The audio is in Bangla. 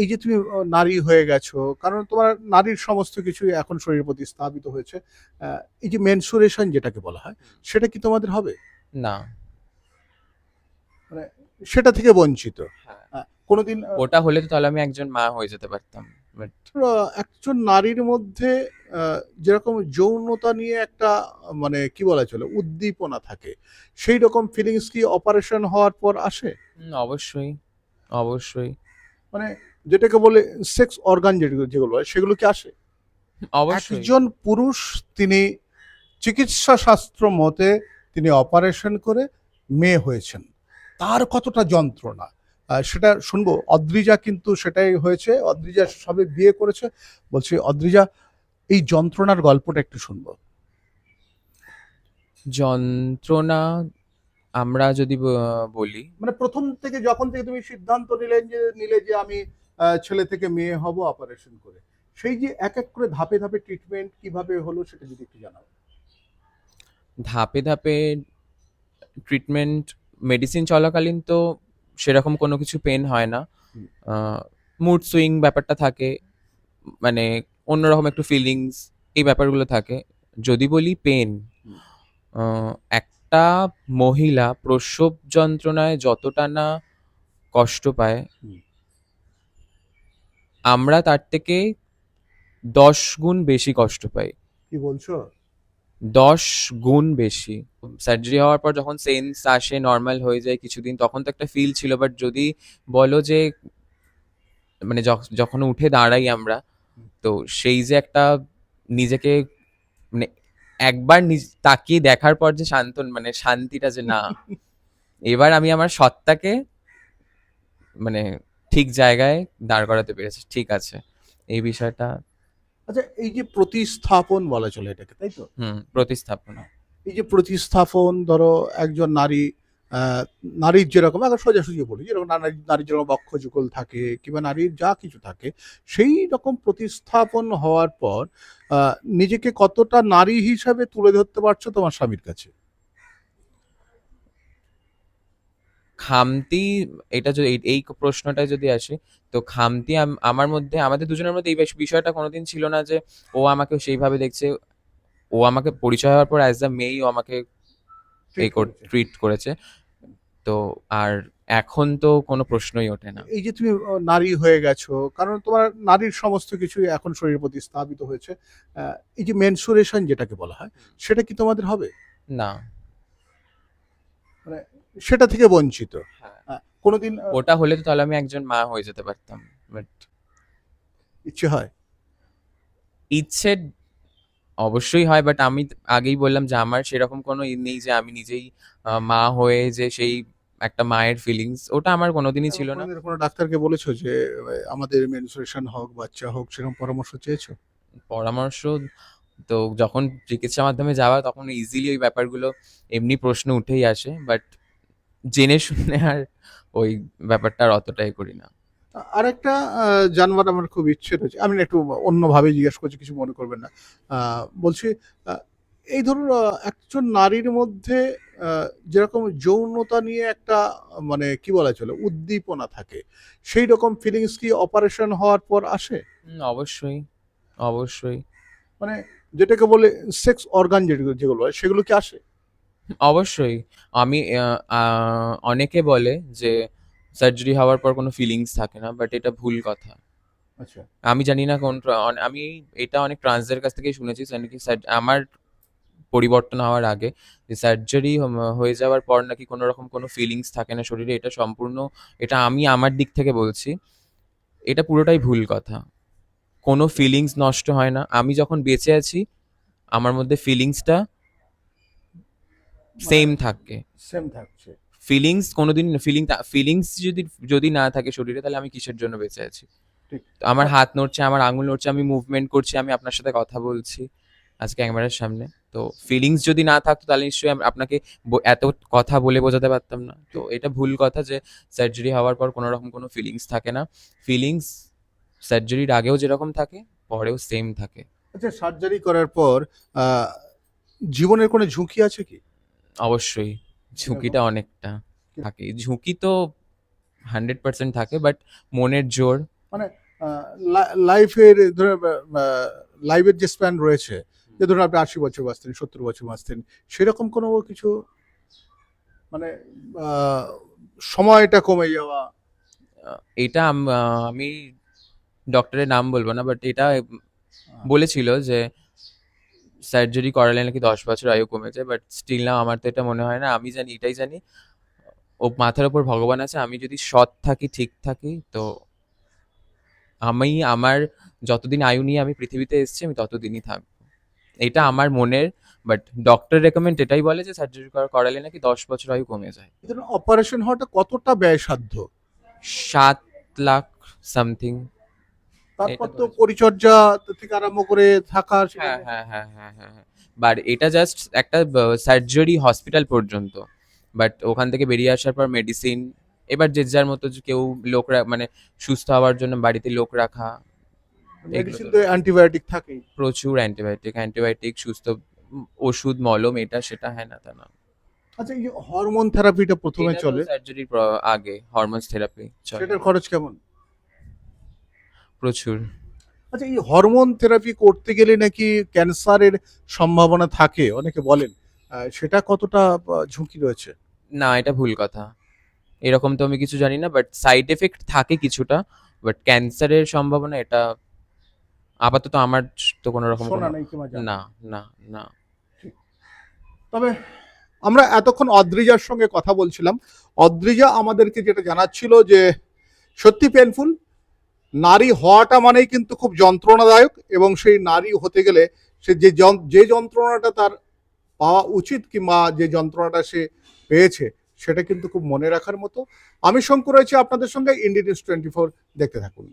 এই যে তুমি নারী হয়ে গেছো কারণ তোমার নারীর সমস্ত কিছু এখন শরীরের প্রতি স্থাপিত হয়েছে। এই যে মেনসুরেশন যেটাকে বলা হয় সেটা কি তোমাদের হবে? না। সেটা থেকে বঞ্চিত। হ্যাঁ। কোনোদিন ওটা হলে তো তাহলে আমি একজন মা হয়ে যেতে পারতাম একজন নারীর মধ্যে যেরকম যৌনতা নিয়ে একটা মানে কি বলা চলে উদ্দীপনা থাকে সেই রকম ফিলিংস কি অপারেশন হওয়ার পর আসে? অবশ্যই অবশ্যই। মানে যেটাকে বলে সেক্স অর্গান যেগুলো হয় সেগুলো কি আসে? একজন পুরুষ তিনি চিকিৎসা শাস্ত্র মতে তিনি অপারেশন করে মেয়ে হয়েছেন। তার কতটা যন্ত্রণা? সেটা শুনব। অদ্রিজা কিন্তু সেটাই হয়েছে। অদ্রিজা সবে বিয়ে করেছে। বলছি অদ্রিজা এই যন্ত্রণার গল্পটা একটু শুনব। যন্ত্রণা আমরা যদি বলি মানে প্রথম থেকে যখন থেকে তুমি সিদ্ধান্ত নিলেন যে নিলে যে আমি ছেলে থেকে মেয়ে হব অপারেশন করে। সেই যে এক এক করে ধাপে ধাপে ট্রিটমেন্ট কীভাবে হলো সেটা যদি একটু জানাও। ধাপে ধাপে ট্রিটমেন্ট মেডিসিন চলাকালীন তো সেরকম কোনো কিছু পেন হয় না। মুড সুইং ব্যাপারটা থাকে মানে অন্যরকম একটু ফিলিংস এই ব্যাপারগুলো থাকে। যদি বলি পেন একটা মহিলা প্রসব যন্ত্রণায় যতটা না কষ্ট পায়। আমরা তার থেকে দশ গুণ বেশি কষ্ট পাই। কি বলছো? দশ গুণ বেশি। সার্জারি হওয়ার পর যখন সেন্স আসে নর্মাল হয়ে যায় কিছুদিন তখন তো একটা ফিল ছিল বাট যদি বলো যে মানে যখন উঠে দাঁড়াই আমরা তো সেই যে একটা নিজেকে মানে একবার তাকিয়ে দেখার পর যে শান্ত মানে শান্তিটা যে না এবার আমি আমার সত্তাকে মানে ঠিক জায়গায় দাঁড় করাতে পেরেছে। ঠিক আছে। এই বিষয়টা আচ্ছা এই যে প্রতিস্থাপন বলা চলে এটাকে তাই তো? হুম প্রতিস্থাপনা। এই যে প্রতিস্থাপন ধরো একজন নারী নারীর যেরকম এখন সোজাসুজি বলি যেরকম নারী নারীর যেরকম বক্ষ যুগল থাকে কিংবা নারীর যা কিছু থাকে সেই রকম প্রতিস্থাপন হওয়ার পর নিজেকে কতটা নারী হিসাবে তুলে ধরতে পারছ তোমার স্বামীর কাছে? খামতি এটা যদি এই- প্রশ্নটায় যদি আসি তো খামতি আমার মধ্যে আমাদের দুজনের মধ্যে এই বিষয়টা কোনোদিন ছিল না যে ও আমাকে সেইভাবে দেখছে ও আমাকে পরিচয় হওয়ার পর অ্যাজ দ্য মেয়েই ও আমাকে। ট্রিট করেছে। তো আর এখন তো কোনো প্রশ্নই ওঠে না। এই যে তুমি নারী হয়ে গেছো কারণ তোমার নারীর সমস্ত কিছু এখন শরীরের প্রতি স্থাপিত হয়েছে। এই যে মেনসুরেশন যেটাকে বলা হয় সেটা কি তোমাদের হবে? না। সেটা থেকে বঞ্চিত। হ্যাঁ। কোনোদিন ওটা হলে তো তাহলে আমি একজন মা হয়ে যেতে পারতাম বাট ইচ্ছে হয়? ইচ্ছে অবশ্যই হয় বাট আমি আগেই বললাম যে আমার সেরকম কোনো ই নেই যে আমি নিজেই মা হয়ে যে সেই একটা মায়ের ফিলিংস ওটা আমার কোনোদিনই ছিল না। কোনো ডাক্তারকে বলেছ যে আমাদের মেনসুরেশন হোক বাচ্চা হোক সেরকম পরামর্শ চেয়েছো? পরামর্শ তো যখন চিকিৎসা মাধ্যমে যাওয়া তখন ইজিলি ওই ব্যাপারগুলো এমনি প্রশ্ন উঠেই আসে বাট জেনে শুনে আর ওই ব্যাপারটা আর অতটাই করি না। আরেকটা জানবার আমার খুব ইচ্ছে রয়েছে। আমি একটু অন্যভাবে জিজ্ঞেস করছি কিছু মনে করবেন না। বলছি এই ধরুন একজন নারীর মধ্যে যেরকম যৌনতা নিয়ে একটা মানে কি বলা চলে উদ্দীপনা থাকে সেই রকম ফিলিংস কি অপারেশন হওয়ার পর আসে? অবশ্যই অবশ্যই। মানে যেটাকে বলে সেক্স অর্গান যেগুলো যেগুলো সেগুলো কি আসে? অবশ্যই। আমি অনেকে বলে যে সার্জারি হওয়ার পর কোনো ফিলিংস থাকে না বাট এটা ভুল কথা। আচ্ছা। আমি জানি না কোন ট্রা- অন- আমি এটা অনেক ট্রান্সদের কাছ থেকেই শুনেছি নাকি আমার পরিবর্তন হওয়ার আগে যে সার্জারি হয়ে যাওয়ার পর নাকি কোনো রকম কোনো ফিলিংস থাকে না শরীরে এটা সম্পূর্ণ এটা আমি আমার দিক থেকে বলছি এটা পুরোটাই ভুল কথা। কোনো ফিলিংস নষ্ট হয় না। আমি যখন বেঁচে আছি আমার মধ্যে ফিলিংসটা সেম থাকে। সেম থাকছে। ফিলিংস কোনোদিন ফিলিং ফিলিংস যদি যদি না থাকে শরীরে তাহলে আমি কিসের জন্য বেঁচে আছি? ঠিক। আমার হাত নড়ছে আমার আঙুল নড়ছে আমি মুভমেন্ট করছি আমি আপনার সাথে কথা বলছি আজকে ক্যামেরার সামনে। তো ফিলিংস যদি না থাকতো তাহলে নিশ্চয়ই আপনাকে এত কথা বলে বোঝাতে পারতাম না। তো এটা ভুল কথা যে সার্জারি হওয়ার পর কোনো রকম কোনো ফিলিংস থাকে না। ফিলিংস সার্জারির আগেও যেরকম থাকে পরেও সেম থাকে। আচ্ছা সার্জারি করার পর জীবনের কোনো ঝুঁকি আছে কি? অবশ্যই ঝুঁকিটা অনেকটা থাকে। ঝুঁকি তো হান্ড্রেড পার্সেন্ট থাকে বাট মনের জোর। মানে লাইফের ধরে লাইফের যে স্প্যান রয়েছে যে ধরুন আপনি আশি বছর বাঁচতেন সত্তর বছর বাঁচতেন সেরকম কোনো কিছু মানে সময়টা কমে যাওয়া? এটা আমি ডক্টরের নাম বলব না বাট এটা বলেছিল যে সার্জারি করালে নাকি দশ বছর আয়ু কমে যায় বাট স্টিল না আমার তো এটা মনে হয় না। আমি জানি এটাই জানি। ও মাথার ওপর ভগবান আছে আমি যদি সৎ থাকি ঠিক থাকি তো আমি আমার যতদিন আয়ু নিয়ে আমি পৃথিবীতে এসেছি আমি ততদিনই থাকব। এটা আমার মনের বাট ডক্টর রেকমেন্ড এটাই বলে যে সার্জারি করালে নাকি দশ বছর আয়ু কমে যায়। অপারেশন হওয়াটা কতটা ব্যয়সাধ্য? সাত লাখ সামথিং তারপর তো পরিচর্যা থেকে আরম্ভ করে থাকা হ্যাঁ হ্যাঁ হ্যাঁ হ্যাঁ হ্যাঁ হ্যাঁ। বাট এটা জাস্ট একটা সার্জারি হসপিটাল পর্যন্ত। বাট ওখান থেকে বেরিয়ে আসার পর মেডিসিন এবার যে যার মতো কেউ লোক মানে সুস্থ হওয়ার জন্য বাড়িতে লোক রাখা মেডিসিন তো অ্যান্টিবায়োটিক থাকেই। প্রচুর অ্যান্টিবায়োটিক অ্যান্টিবায়োটিক সুস্থ ওষুধ মলম এটা সেটা হ্যাঁ না তা না। আচ্ছা এই হরমোন থেরাপিটা প্রথমে চলে। সার্জারির আগে হরমোনস থেরাপি চলে। সেটার খরচ কেমন? প্রচুর। আচ্ছা এই হরমোন থেরাপি করতে গেলে নাকি ক্যান্সারের সম্ভাবনা থাকে? অনেকে বলেন সেটা কতটা ঝুঁকি রয়েছে? না এটা ভুল কথা। এরকম তো আমি কিছু জানি না বাট সাইড এফেক্ট থাকে কিছুটা বাট ক্যান্সারের সম্ভাবনা এটা আপাতত আমার তো কোনো রকম না না না। তবে আমরা এতক্ষণ অদ্রিজার সঙ্গে কথা বলছিলাম। অদ্রিজা আমাদেরকে যেটা জানাচ্ছিল যে সত্যি পেনফুল নারী হওয়াটা মানেই কিন্তু খুব যন্ত্রণাদায়ক এবং সেই নারী হতে গেলে সে যে যে যন্ত্রণাটা তার পাওয়া উচিত কিংবা যে যন্ত্রণাটা সে পেয়েছে, সেটা কিন্তু খুব মনে রাখার মতো। আমি শঙ্কর রয়েছে, আপনাদের সঙ্গে ইন্ডিয়ান নিউজ টোয়েন্টি ফোর দেখতে থাকুন।